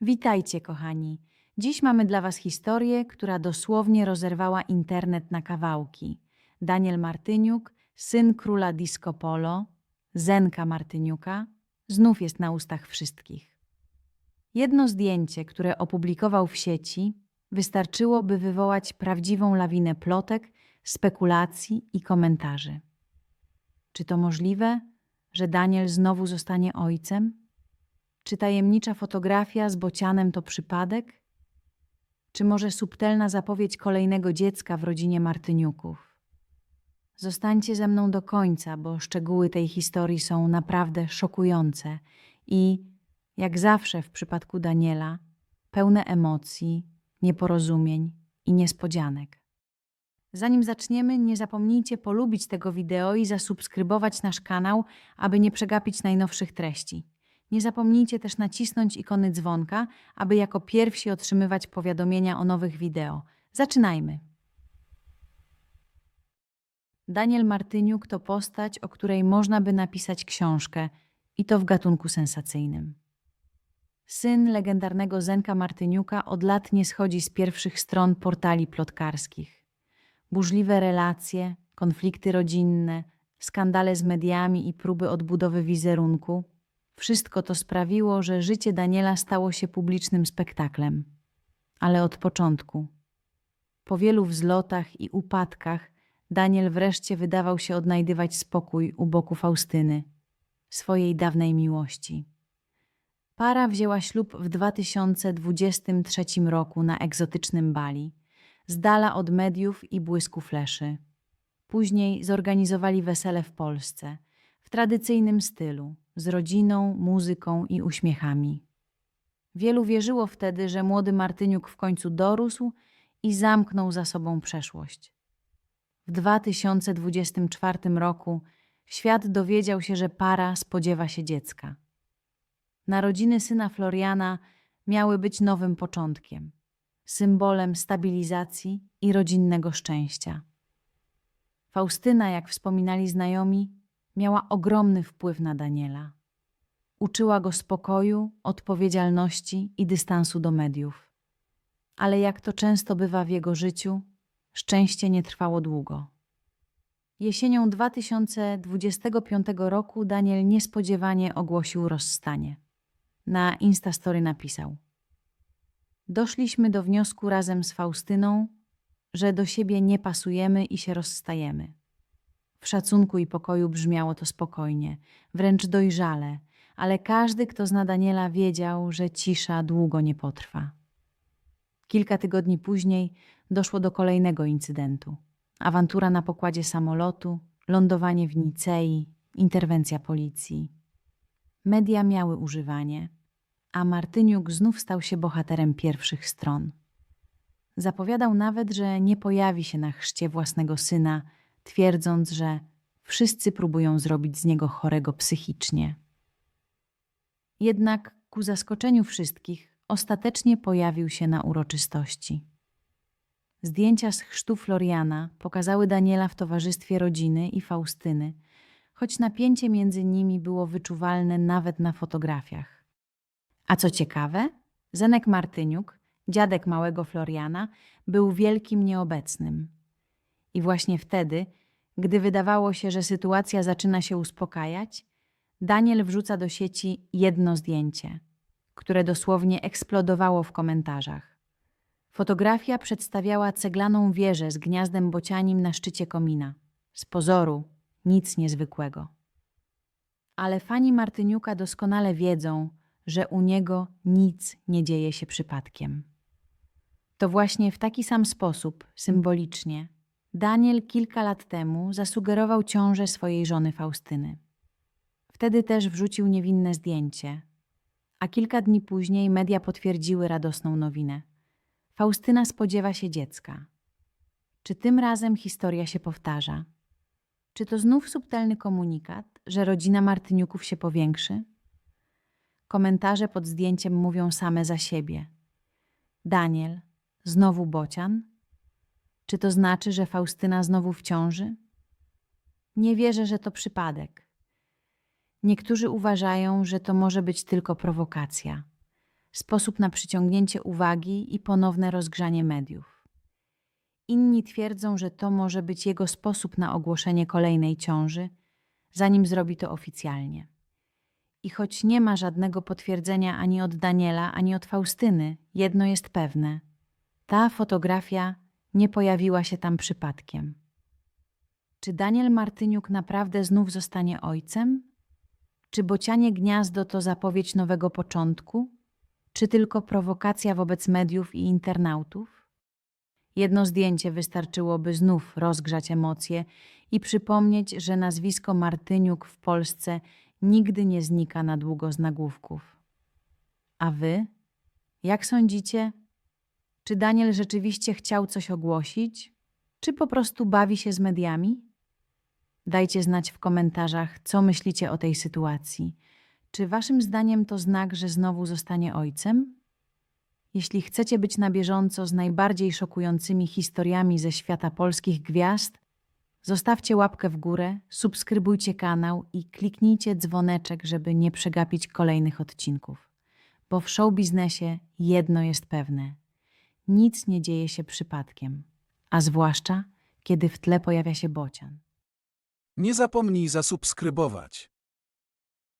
Witajcie, kochani. Dziś mamy dla Was historię, która dosłownie rozerwała internet na kawałki. Daniel Martyniuk, syn króla disco polo, Zenka Martyniuka, znów jest na ustach wszystkich. Jedno zdjęcie, które opublikował w sieci, wystarczyło, by wywołać prawdziwą lawinę plotek, spekulacji i komentarzy. Czy to możliwe, że Daniel znowu zostanie ojcem? Czy tajemnicza fotografia z bocianem to przypadek? Czy może subtelna zapowiedź kolejnego dziecka w rodzinie Martyniuków? Zostańcie ze mną do końca, bo szczegóły tej historii są naprawdę szokujące i, jak zawsze w przypadku Daniela, pełne emocji, nieporozumień i niespodzianek. Zanim zaczniemy, nie zapomnijcie polubić tego wideo i zasubskrybować nasz kanał, aby nie przegapić najnowszych treści. Nie zapomnijcie też nacisnąć ikony dzwonka, aby jako pierwsi otrzymywać powiadomienia o nowych wideo. Zaczynajmy! Daniel Martyniuk to postać, o której można by napisać książkę i to w gatunku sensacyjnym. Syn legendarnego Zenka Martyniuka od lat nie schodzi z pierwszych stron portali plotkarskich. Burzliwe relacje, konflikty rodzinne, skandale z mediami i próby odbudowy wizerunku wszystko to sprawiło, że życie Daniela stało się publicznym spektaklem. Ale od początku. Po wielu wzlotach i upadkach Daniel wreszcie wydawał się odnajdywać spokój u boku Faustyny, swojej dawnej miłości. Para wzięła ślub w 2023 roku na egzotycznym Bali, z dala od mediów i błysku fleszy. Później zorganizowali wesele w Polsce, w tradycyjnym stylu, z rodziną, muzyką i uśmiechami. Wielu wierzyło wtedy, że młody Martyniuk w końcu dorósł i zamknął za sobą przeszłość. W 2024 roku świat dowiedział się, że para spodziewa się dziecka. Narodziny syna Floriana miały być nowym początkiem, symbolem stabilizacji i rodzinnego szczęścia. Faustyna, jak wspominali znajomi, miała ogromny wpływ na Daniela. Uczyła go spokoju, odpowiedzialności i dystansu do mediów. Ale jak to często bywa w jego życiu, szczęście nie trwało długo. Jesienią 2025 roku Daniel niespodziewanie ogłosił rozstanie. Na Instastory napisał: Doszliśmy do wniosku razem z Faustyną, że do siebie nie pasujemy i się rozstajemy. W szacunku i pokoju brzmiało to spokojnie, wręcz dojrzale, ale każdy, kto zna Daniela, wiedział, że cisza długo nie potrwa. Kilka tygodni później doszło do kolejnego incydentu. Awantura na pokładzie samolotu, lądowanie w Nicei, interwencja policji. Media miały używanie, a Martyniuk znów stał się bohaterem pierwszych stron. Zapowiadał nawet, że nie pojawi się na chrzcie własnego syna, twierdząc, że wszyscy próbują zrobić z niego chorego psychicznie. Jednak ku zaskoczeniu wszystkich ostatecznie pojawił się na uroczystości. Zdjęcia z chrztu Floriana pokazały Daniela w towarzystwie rodziny i Faustyny, choć napięcie między nimi było wyczuwalne nawet na fotografiach. A co ciekawe, Zenek Martyniuk, dziadek małego Floriana, był wielkim nieobecnym. I właśnie wtedy, gdy wydawało się, że sytuacja zaczyna się uspokajać, Daniel wrzuca do sieci jedno zdjęcie, które dosłownie eksplodowało w komentarzach. Fotografia przedstawiała ceglaną wieżę z gniazdem bocianim na szczycie komina. Z pozoru nic niezwykłego. Ale fani Martyniuka doskonale wiedzą, że u niego nic nie dzieje się przypadkiem. To właśnie w taki sam sposób, symbolicznie, Daniel kilka lat temu zasugerował ciążę swojej żony Faustyny. Wtedy też wrzucił niewinne zdjęcie, a kilka dni później media potwierdziły radosną nowinę. Faustyna spodziewa się dziecka. Czy tym razem historia się powtarza? Czy to znów subtelny komunikat, że rodzina Martyniuków się powiększy? Komentarze pod zdjęciem mówią same za siebie. Daniel, znowu bocian? Czy to znaczy, że Faustyna znowu w ciąży? Nie wierzę, że to przypadek. Niektórzy uważają, że to może być tylko prowokacja. sposób na przyciągnięcie uwagi i ponowne rozgrzanie mediów. Inni twierdzą, że to może być jego sposób na ogłoszenie kolejnej ciąży, zanim zrobi to oficjalnie. I choć nie ma żadnego potwierdzenia ani od Daniela, ani od Faustyny, jedno jest pewne: ta fotografia nie pojawiła się tam przypadkiem. Czy Daniel Martyniuk naprawdę znów zostanie ojcem? Czy bocianie gniazdo to zapowiedź nowego początku? Czy tylko prowokacja wobec mediów i internautów? Jedno zdjęcie wystarczyłoby znów rozgrzać emocje i przypomnieć, że nazwisko Martyniuk w Polsce nigdy nie znika na długo z nagłówków. A wy? Jak sądzicie? Czy Daniel rzeczywiście chciał coś ogłosić? Czy po prostu bawi się z mediami? Dajcie znać w komentarzach, co myślicie o tej sytuacji. Czy waszym zdaniem to znak, że znowu zostanie ojcem? Jeśli chcecie być na bieżąco z najbardziej szokującymi historiami ze świata polskich gwiazd, zostawcie łapkę w górę, subskrybujcie kanał i kliknijcie dzwoneczek, żeby nie przegapić kolejnych odcinków. Bo w show biznesie jedno jest pewne: nic nie dzieje się przypadkiem, a zwłaszcza kiedy w tle pojawia się bocian. Nie zapomnij zasubskrybować.